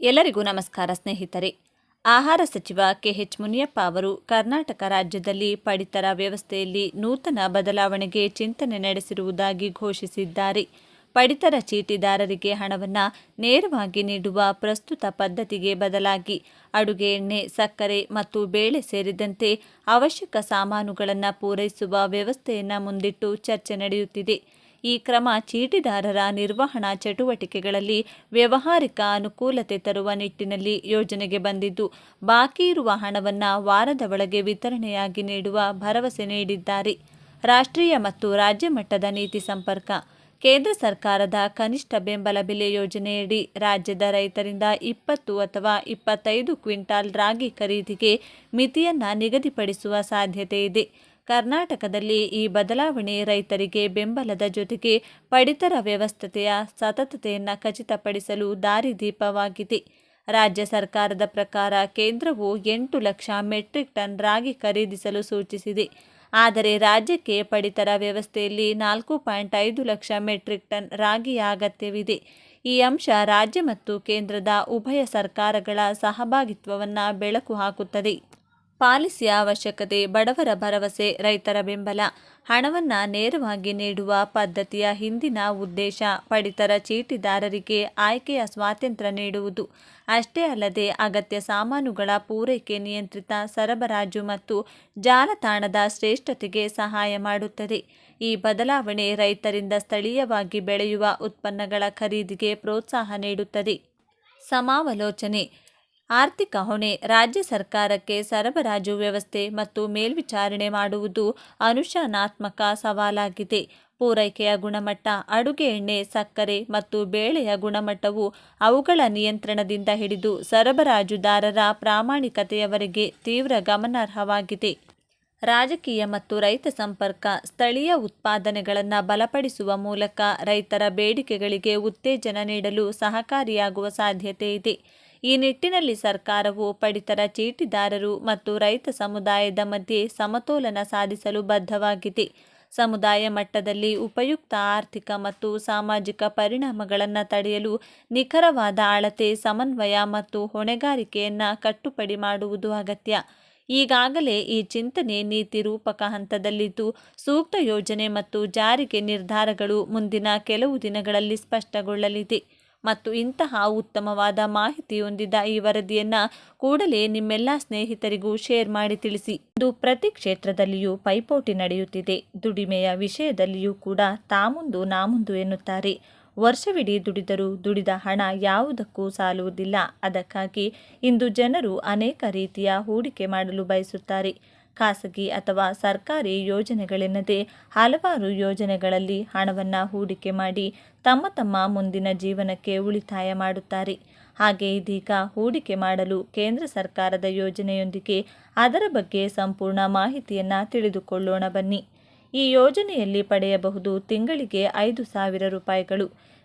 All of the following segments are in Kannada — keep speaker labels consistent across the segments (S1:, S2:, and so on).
S1: ಎಲ್ಲರಿಗೂ ನಮಸ್ಕಾರ ಸ್ನೇಹಿತರೆ. ಆಹಾರ ಸಚಿವ ಕೆಎಚ್ ಮುನಿಯಪ್ಪ ಅವರು ಕರ್ನಾಟಕ ರಾಜ್ಯದಲ್ಲಿ ಪಡಿತರ ವ್ಯವಸ್ಥೆಯಲ್ಲಿ ನೂತನ ಬದಲಾವಣೆಗೆ ಚಿಂತನೆ ನಡೆಸಿರುವುದಾಗಿ ಘೋಷಿಸಿದ್ದಾರೆ. ಪಡಿತರ ಚೀಟಿದಾರರಿಗೆ ಹಣವನ್ನು ನೇರವಾಗಿ ನೀಡುವ ಪ್ರಸ್ತುತ ಪದ್ಧತಿಗೆ ಬದಲಾಗಿ ಅಡುಗೆ, ಎಣ್ಣೆ, ಸಕ್ಕರೆ ಮತ್ತು ಬೇಳೆ ಸೇರಿದಂತೆ ಅವಶ್ಯಕ ಸಾಮಾನುಗಳನ್ನು ಪೂರೈಸುವ ವ್ಯವಸ್ಥೆಯನ್ನು ಮುಂದಿಟ್ಟು ಚರ್ಚೆ ನಡೆಯುತ್ತಿದೆ. ಈ ಕ್ರಮ ಚೀಟಿದಾರರ ನಿರ್ವಹಣಾ ಚಟುವಟಿಕೆಗಳಲ್ಲಿ ವ್ಯವಹಾರಿಕ ಅನುಕೂಲತೆ ತರುವ ನಿಟ್ಟಿನಲ್ಲಿ ಯೋಜನೆಗೆ ಬಂದಿದ್ದು, ಬಾಕಿ ಇರುವ ಹಣವನ್ನು ವಾರದ ಒಳಗೆ ವಿತರಣೆಯಾಗಿ ನೀಡುವ ಭರವಸೆ ನೀಡಿದ್ದಾರೆ. ರಾಷ್ಟ್ರೀಯ ಮತ್ತು ರಾಜ್ಯ ಮಟ್ಟದ ನೀತಿ ಸಂಪರ್ಕ, ಕೇಂದ್ರ ಸರ್ಕಾರದ ಕನಿಷ್ಠ ಬೆಂಬಲ ಬೆಲೆ ಯೋಜನೆಯಡಿ ರಾಜ್ಯದ ರೈತರಿಂದ ಇಪ್ಪತ್ತು ಅಥವಾ ಇಪ್ಪತ್ತೈದು ಕ್ವಿಂಟಾಲ್ ರಾಗಿ ಖರೀದಿಗೆ ಮಿತಿಯನ್ನು ನಿಗದಿಪಡಿಸುವ ಸಾಧ್ಯತೆ ಇದೆ. ಕರ್ನಾಟಕದಲ್ಲಿ ಈ ಬದಲಾವಣೆ ರೈತರಿಗೆ ಬೆಂಬಲದ ಜೊತೆಗೆ ಪಡಿತರ ವ್ಯವಸ್ಥೆಯ ಸತತತೆಯನ್ನು ಖಚಿತಪಡಿಸಲು ದಾರಿದೀಪವಾಗಿದೆ ರಾಜ್ಯ ಸರ್ಕಾರದ ಪ್ರಕಾರ ಕೇಂದ್ರವು ಎಂಟು ಲಕ್ಷ ಮೆಟ್ರಿಕ್ ಟನ್ ರಾಗಿ ಖರೀದಿಸಲು ಸೂಚಿಸಿದೆ. ಆದರೆ ರಾಜ್ಯಕ್ಕೆ ಪಡಿತರ ವ್ಯವಸ್ಥೆಯಲ್ಲಿ ನಾಲ್ಕು ಪಾಯಿಂಟ್ ಐದು ಲಕ್ಷ ಮೆಟ್ರಿಕ್ ಟನ್ ರಾಗಿಯ ಅಗತ್ಯವಿದೆ. ಈ ಅಂಶ ರಾಜ್ಯ ಮತ್ತು ಕೇಂದ್ರದ ಉಭಯ ಸರ್ಕಾರಗಳ ಸಹಭಾಗಿತ್ವವನ್ನು ಬೆಳಕು ಹಾಕುತ್ತದೆ. ಪಾಲಿಸಿಯ ಅವಶ್ಯಕತೆ, ಬಡವರ ಭರವಸೆ, ರೈತರ ಬೆಂಬಲ. ಹಣವನ್ನು ನೇರವಾಗಿ ನೀಡುವ ಪದ್ಧತಿಯ ಹಿಂದಿನ ಉದ್ದೇಶ, ಪಡಿತರ ಚೀಟಿದಾರರಿಗೆ ಆಯ್ಕೆಯ ಸ್ವಾತಂತ್ರ್ಯ ನೀಡುವುದು. ಅಷ್ಟೇ ಅಲ್ಲದೆ ಅಗತ್ಯ ಸಾಮಾನುಗಳ ಪೂರೈಕೆ ನಿಯಂತ್ರಿತ ಸರಬರಾಜು ಮತ್ತು ಜಾಲತಾಣದ ಶ್ರೇಷ್ಠತೆಗೆ ಸಹಾಯ ಮಾಡುತ್ತದೆ. ಈ ಬದಲಾವಣೆ ರೈತರಿಂದ ಸ್ಥಳೀಯವಾಗಿ ಬೆಳೆಯುವ ಉತ್ಪನ್ನಗಳ ಖರೀದಿಗೆ ಪ್ರೋತ್ಸಾಹ ನೀಡುತ್ತದೆ. ಸಮಾವಲೋಚನೆ ಆರ್ಥಿಕ ಹೊಣೆ ರಾಜ್ಯ ಸರ್ಕಾರಕ್ಕೆ ಸರಬರಾಜು ವ್ಯವಸ್ಥೆ ಮತ್ತು ಮೇಲ್ವಿಚಾರಣೆ ಮಾಡುವುದು ಅನುಶಾಸನಾತ್ಮಕ ಸವಾಲಾಗಿದೆ. ಪೂರೈಕೆಯ ಗುಣಮಟ್ಟ, ಅಡುಗೆ ಎಣ್ಣೆ, ಸಕ್ಕರೆ ಮತ್ತು ಬೇಳೆಯ ಗುಣಮಟ್ಟವು ಅವುಗಳ ನಿಯಂತ್ರಣದಿಂದ ಹಿಡಿದು ಸರಬರಾಜುದಾರರ ಪ್ರಾಮಾಣಿಕತೆಯವರೆಗೆ ತೀವ್ರ ಗಮನಾರ್ಹವಾಗಿದೆ. ರಾಜಕೀಯ ಮತ್ತು ರೈತ ಸಂಪರ್ಕ, ಸ್ಥಳೀಯ ಉತ್ಪಾದನೆಗಳನ್ನು ಬಲಪಡಿಸುವ ಮೂಲಕ ರೈತರ ಬೇಡಿಕೆಗಳಿಗೆ ಉತ್ತೇಜನ ನೀಡಲು ಸಹಕಾರಿಯಾಗುವ ಸಾಧ್ಯತೆ ಇದೆ. ಈ ನಿಟ್ಟಿನಲ್ಲಿ ಸರ್ಕಾರವು ಪಡಿತರ ಚೀಟಿದಾರರು ಮತ್ತು ರೈತ ಸಮುದಾಯದ ಮಧ್ಯೆ ಸಮತೋಲನ ಸಾಧಿಸಲು ಬದ್ಧವಾಗಿದೆ. ಸಮುದಾಯ ಮಟ್ಟದಲ್ಲಿ ಉಪಯುಕ್ತ ಆರ್ಥಿಕ ಮತ್ತು ಸಾಮಾಜಿಕ ಪರಿಣಾಮಗಳನ್ನು ತಡೆಯಲು ನಿಖರವಾದ ಅಳತೆ, ಸಮನ್ವಯ ಮತ್ತು ಹೊಣೆಗಾರಿಕೆಯನ್ನು ಕಟ್ಟುಪಡಿ ಮಾಡುವುದು ಅಗತ್ಯ. ಈಗಾಗಲೇ ಈ ಚಿಂತನೆ ನೀತಿ ರೂಪಕ ಹಂತದಲ್ಲಿದ್ದು, ಸೂಕ್ತ ಯೋಜನೆ ಮತ್ತು ಜಾರಿಗೆ ನಿರ್ಧಾರಗಳು ಮುಂದಿನ ಕೆಲವು ದಿನಗಳಲ್ಲಿ ಸ್ಪಷ್ಟಗೊಳ್ಳಲಿದೆ. ಮತ್ತು ಇಂತಹ ಉತ್ತಮವಾದ ಮಾಹಿತಿ ಹೊಂದಿದ ಈ ವರದಿಯನ್ನು ಕೂಡಲೇ ನಿಮ್ಮೆಲ್ಲ ಸ್ನೇಹಿತರಿಗೂ ಶೇರ್ ಮಾಡಿ ತಿಳಿಸಿ. ಇದು ಪ್ರತಿ ಕ್ಷೇತ್ರದಲ್ಲಿಯೂ ಪೈಪೋಟಿ ನಡೆಯುತ್ತಿದೆ. ದುಡಿಮೆಯ ವಿಷಯದಲ್ಲಿಯೂ ಕೂಡ ತಾಮುಂದು ನಾಮುಂದು ಎನ್ನುತ್ತಾರೆ. ವರ್ಷವಿಡೀ ದುಡಿದರೂ ದುಡಿದ ಹಣ ಯಾವುದಕ್ಕೂ ಸಾಲುವುದಿಲ್ಲ. ಅದಕ್ಕಾಗಿ ಇಂದು ಜನರು ಅನೇಕ ರೀತಿಯ ಹೂಡಿಕೆ ಮಾಡಲು ಬಯಸುತ್ತಾರೆ. ಖಾಸಗಿ ಅಥವಾ ಸರ್ಕಾರಿ ಯೋಜನೆಗಳೆನ್ನದೇ ಹಲವಾರು ಯೋಜನೆಗಳಲ್ಲಿ ಹಣವನ್ನು ಹೂಡಿಕೆ ಮಾಡಿ ತಮ್ಮ ತಮ್ಮ ಮುಂದಿನ ಜೀವನಕ್ಕೆ ಉಳಿತಾಯ ಮಾಡುತ್ತಾರೆ. ಹಾಗೆ ಇದೀಗ ಹೂಡಿಕೆ ಮಾಡಲು ಕೇಂದ್ರ ಸರ್ಕಾರದ ಯೋಜನೆಯೊಂದಿಗೆ ಅದರ ಬಗ್ಗೆ ಸಂಪೂರ್ಣ ಮಾಹಿತಿಯನ್ನು ತಿಳಿದುಕೊಳ್ಳೋಣ ಬನ್ನಿ. ಈ ಯೋಜನೆಯಲ್ಲಿ ಪಡೆಯಬಹುದು ತಿಂಗಳಿಗೆ ಐದು ಸಾವಿರ ರೂಪಾಯಿಗಳು.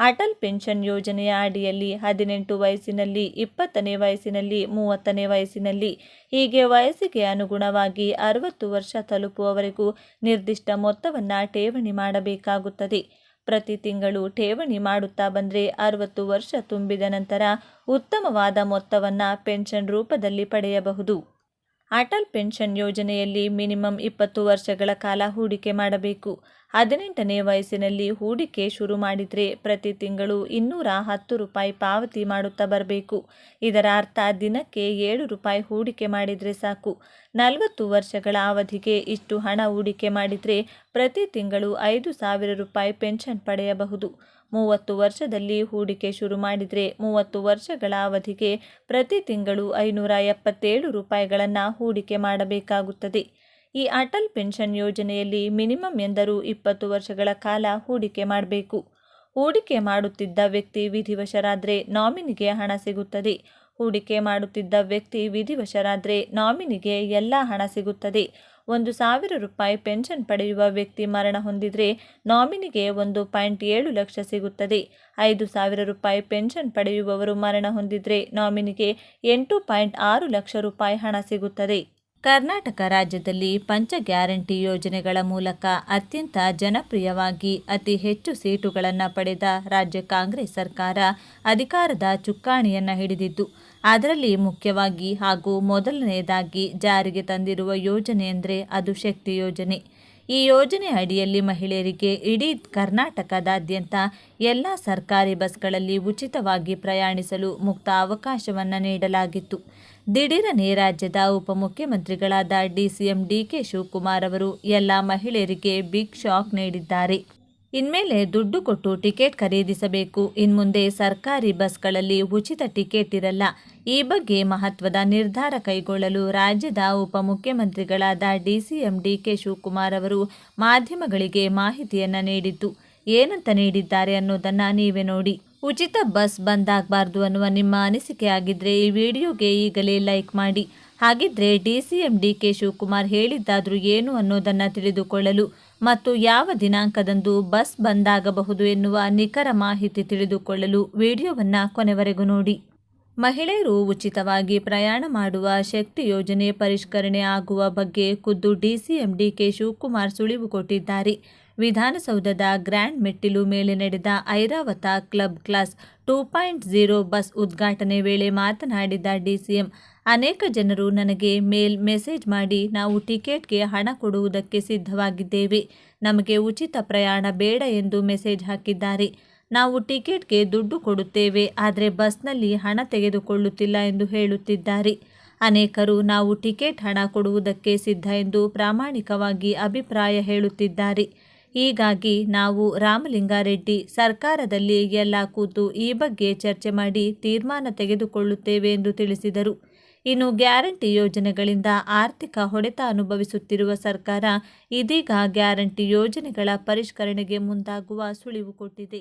S1: ಅಟಲ್ ಪೆನ್ಷನ್ ಯೋಜನೆಯ ಅಡಿಯಲ್ಲಿ ಹದಿನೆಂಟು ವಯಸ್ಸಿನಲ್ಲಿ, ಇಪ್ಪತ್ತನೇ ವಯಸ್ಸಿನಲ್ಲಿ, ಮೂವತ್ತನೇ ವಯಸ್ಸಿನಲ್ಲಿ, ಹೀಗೆ ವಯಸ್ಸಿಗೆ ಅನುಗುಣವಾಗಿ ಅರವತ್ತು ವರ್ಷ ತಲುಪುವವರೆಗೂ ನಿರ್ದಿಷ್ಟ ಮೊತ್ತವನ್ನು ಠೇವಣಿ ಮಾಡಬೇಕಾಗುತ್ತದೆ. ಪ್ರತಿ ತಿಂಗಳು ಠೇವಣಿ ಮಾಡುತ್ತಾ ಬಂದರೆ ಅರವತ್ತು ವರ್ಷ ತುಂಬಿದ ನಂತರ ಉತ್ತಮವಾದ ಮೊತ್ತವನ್ನು ಪೆನ್ಷನ್ ರೂಪದಲ್ಲಿ ಪಡೆಯಬಹುದು. ಅಟಲ್ ಪೆನ್ಷನ್ ಯೋಜನೆಯಲ್ಲಿ ಮಿನಿಮಮ್ ಇಪ್ಪತ್ತು ವರ್ಷಗಳ ಕಾಲ ಹೂಡಿಕೆ ಮಾಡಬೇಕು. ಹದಿನೆಂಟನೇ ವಯಸ್ಸಿನಲ್ಲಿ ಹೂಡಿಕೆ ಶುರು ಮಾಡಿದರೆ ಪ್ರತಿ ತಿಂಗಳು ಇನ್ನೂರ ಹತ್ತು ರೂಪಾಯಿ ಪಾವತಿ ಮಾಡುತ್ತಾ ಬರಬೇಕು. ಇದರ ಅರ್ಥ ದಿನಕ್ಕೆ ಏಳು ರೂಪಾಯಿ ಹೂಡಿಕೆ ಮಾಡಿದರೆ ಸಾಕು. ನಲವತ್ತು ವರ್ಷಗಳ ಅವಧಿಗೆ ಇಷ್ಟು ಹಣ ಹೂಡಿಕೆ ಮಾಡಿದರೆ ಪ್ರತಿ ತಿಂಗಳು ಐದು ಸಾವಿರ ರೂಪಾಯಿ ಪೆನ್ಷನ್ ಪಡೆಯಬಹುದು. ಮೂವತ್ತು ವರ್ಷದಲ್ಲಿ ಹೂಡಿಕೆ ಶುರು ಮಾಡಿದರೆ ಮೂವತ್ತು ವರ್ಷಗಳ ಅವಧಿಗೆ ಪ್ರತಿ ತಿಂಗಳು ಐನೂರ ಎಪ್ಪತ್ತೇಳು ರೂಪಾಯಿಗಳನ್ನು ಹೂಡಿಕೆ ಮಾಡಬೇಕಾಗುತ್ತದೆ. ಈ ಅಟಲ್ ಪೆನ್ಷನ್ ಯೋಜನೆಯಲ್ಲಿ ಮಿನಿಮಮ್ ಎಂದರೂ ಇಪ್ಪತ್ತು ವರ್ಷಗಳ ಕಾಲ ಹೂಡಿಕೆ ಮಾಡಬೇಕು. ಹೂಡಿಕೆ ಮಾಡುತ್ತಿದ್ದ ವ್ಯಕ್ತಿ ವಿಧಿವಶರಾದರೆ ನಾಮಿನಿಗೆ ಹಣ ಸಿಗುತ್ತದೆ. ಹೂಡಿಕೆ ಮಾಡುತ್ತಿದ್ದ ವ್ಯಕ್ತಿ ವಿಧಿವಶರಾದರೆ ನಾಮಿನಿಗೆ ಎಲ್ಲ ಹಣ ಸಿಗುತ್ತದೆ. ಒಂದು ಸಾವಿರ ರೂಪಾಯಿ ಪೆನ್ಷನ್ ಪಡೆಯುವ ವ್ಯಕ್ತಿ ಮರಣ ಹೊಂದಿದರೆ ನಾಮಿನಿಗೆ ಒಂದು ಪಾಯಿಂಟ್ ಏಳು ಲಕ್ಷ ಸಿಗುತ್ತದೆ. ಐದು ಸಾವಿರ ರೂಪಾಯಿ ಪೆನ್ಷನ್ ಪಡೆಯುವವರು ಮರಣ ಹೊಂದಿದರೆ ನಾಮಿನಿಗೆ ಎಂಟು ಪಾಯಿಂಟ್ ಆರು ಲಕ್ಷ ರೂಪಾಯಿ ಹಣ ಸಿಗುತ್ತದೆ. ಕರ್ನಾಟಕ ರಾಜ್ಯದಲ್ಲಿ ಪಂಚ ಗ್ಯಾರಂಟಿ ಯೋಜನೆಗಳ ಮೂಲಕ ಅತ್ಯಂತ ಜನಪ್ರಿಯವಾಗಿ ಅತಿ ಹೆಚ್ಚು ಸೀಟುಗಳನ್ನು ಪಡೆದ ರಾಜ್ಯ ಕಾಂಗ್ರೆಸ್ ಸರ್ಕಾರ ಅಧಿಕಾರದ ಚುಕ್ಕಾಣಿಯನ್ನು ಹಿಡಿದಿದ್ದು, ಅದರಲ್ಲಿ ಮುಖ್ಯವಾಗಿ ಹಾಗೂ ಮೊದಲನೆಯದಾಗಿ ಜಾರಿಗೆ ತಂದಿರುವ ಯೋಜನೆ ಅಂದರೆ ಅದು ಶಕ್ತಿ ಯೋಜನೆ. ಈ ಯೋಜನೆ ಅಡಿಯಲ್ಲಿ ಮಹಿಳೆಯರಿಗೆ ಇಡೀ ಕರ್ನಾಟಕದಾದ್ಯಂತ ಎಲ್ಲ ಸರ್ಕಾರಿ ಬಸ್ಗಳಲ್ಲಿ ಉಚಿತವಾಗಿ ಪ್ರಯಾಣಿಸಲು ಮುಕ್ತ ಅವಕಾಶವನ್ನು ನೀಡಲಾಗಿತ್ತು. ದಿಢೀರನೆ ರಾಜ್ಯದ ಉಪಮುಖ್ಯಮಂತ್ರಿಗಳಾದ ಡಿಸಿಎಂ ಡಿಕೆ ಶಿವಕುಮಾರ್ ಅವರು ಎಲ್ಲ ಮಹಿಳೆಯರಿಗೆ ಬಿಗ್ ಶಾಕ್ ನೀಡಿದ್ದಾರೆ. ಇನ್ಮೇಲೆ ದುಡ್ಡು ಕೊಟ್ಟು ಟಿಕೆಟ್ ಖರೀದಿಸಬೇಕು. ಇನ್ಮುಂದೆ ಸರ್ಕಾರಿ ಬಸ್ಗಳಲ್ಲಿ ಉಚಿತ ಟಿಕೆಟ್ ಇರಲ್ಲ. ಈ ಬಗ್ಗೆ ಮಹತ್ವದ ನಿರ್ಧಾರ ಕೈಗೊಳ್ಳಲು ರಾಜ್ಯದ ಉಪಮುಖ್ಯಮಂತ್ರಿಗಳಾದ ಡಿಸಿಎಂ ಡಿಕೆ ಶಿವಕುಮಾರ್ ಅವರು ಮಾಧ್ಯಮಗಳಿಗೆ ಮಾಹಿತಿಯನ್ನು ನೀಡಿದ್ದು ಏನಂತ ನೀಡಿದ್ದಾರೆ ಅನ್ನೋದನ್ನು ನೀವೇ ನೋಡಿ. ಉಚಿತ ಬಸ್ ಬಂದಾಗಬಾರ್ದು ಅನ್ನುವ ನಿಮ್ಮ ಅನಿಸಿಕೆ ಆಗಿದ್ರೆ ಈ ವಿಡಿಯೋಗೆ ಈಗಲೇ ಲೈಕ್ ಮಾಡಿ. ಹಾಗಿದ್ರೆ D C M D K Shivakumar ಹೇಳಿದ್ದಾದರೂ ಏನು ಅನ್ನೋದನ್ನು ತಿಳಿದುಕೊಳ್ಳಲು ಮತ್ತು ಯಾವ ದಿನಾಂಕದಂದು ಬಸ್ ಬಂದಾಗಬಹುದು ಎನ್ನುವ ನಿಖರ ಮಾಹಿತಿ ತಿಳಿದುಕೊಳ್ಳಲು ವಿಡಿಯೋವನ್ನು ಕೊನೆವರೆಗೂ ನೋಡಿ. ಮಹಿಳೆಯರು ಉಚಿತವಾಗಿ ಪ್ರಯಾಣ ಮಾಡುವ ಶಕ್ತಿ ಯೋಜನೆ ಪರಿಷ್ಕರಣೆ ಆಗುವ ಬಗ್ಗೆ ಖುದ್ದು ಡಿಸಿಎಂ ಡಿಕೆ ಶಿವಕುಮಾರ್ ಸುಳಿವು ಕೊಟ್ಟಿದ್ದಾರೆ. ವಿಧಾನಸೌಧದ ಗ್ರ್ಯಾಂಡ್ ಮೆಟ್ಟಿಲು ಮೇಲೆ ನಡೆದ Airavat club class two point zero bus ಉದ್ಘಾಟನೆ ವೇಳೆ ಮಾತನಾಡಿದ ಡಿಸಿಎಂ, ಅನೇಕ ಜನರು ನನಗೆ ಮೇಲ್ ಮೆಸೇಜ್ ಮಾಡಿ ನಾವು ಟಿಕೆಟ್ಗೆ ಹಣ ಕೊಡುವುದಕ್ಕೆ ಸಿದ್ಧವಾಗಿದ್ದೇವೆ. ನಮಗೆ ಉಚಿತ ಪ್ರಯಾಣ ಬೇಡ ಎಂದು ಮೆಸೇಜ್ ಹಾಕಿದ್ದಾರೆ. ನಾವು ಟಿಕೆಟ್ಗೆ ದುಡ್ಡು ಕೊಡುತ್ತೇವೆ, ಆದರೆ ಬಸ್ನಲ್ಲಿ ಹಣ ತೆಗೆದುಕೊಳ್ಳುತ್ತಿಲ್ಲ ಎಂದು ಹೇಳುತ್ತಿದ್ದಾರೆ. ಅನೇಕರು ನಾವು ಟಿಕೆಟ್ ಹಣ ಕೊಡುವುದಕ್ಕೆ ಸಿದ್ಧ ಎಂದು ಪ್ರಾಮಾಣಿಕವಾಗಿ ಅಭಿಪ್ರಾಯ ಹೇಳುತ್ತಿದ್ದಾರೆ. ಹೀಗಾಗಿ ನಾವು ರಾಮಲಿಂಗಾರೆಡ್ಡಿ ಸರ್ಕಾರದಲ್ಲಿ ಎಲ್ಲ ಕೂತು ಈ ಬಗ್ಗೆ ಚರ್ಚೆ ಮಾಡಿ ತೀರ್ಮಾನ ತೆಗೆದುಕೊಳ್ಳುತ್ತೇವೆ ಎಂದು ತಿಳಿಸಿದರು. ಇನ್ನು ಗ್ಯಾರಂಟಿ ಯೋಜನೆಗಳಿಂದ ಆರ್ಥಿಕ ಹೊಡೆತ ಅನುಭವಿಸುತ್ತಿರುವ ಸರ್ಕಾರ ಇದೀಗ ಗ್ಯಾರಂಟಿ ಯೋಜನೆಗಳ ಪರಿಷ್ಕರಣೆಗೆ ಮುಂದಾಗುವ ಸುಳಿವು ಕೊಟ್ಟಿದೆ.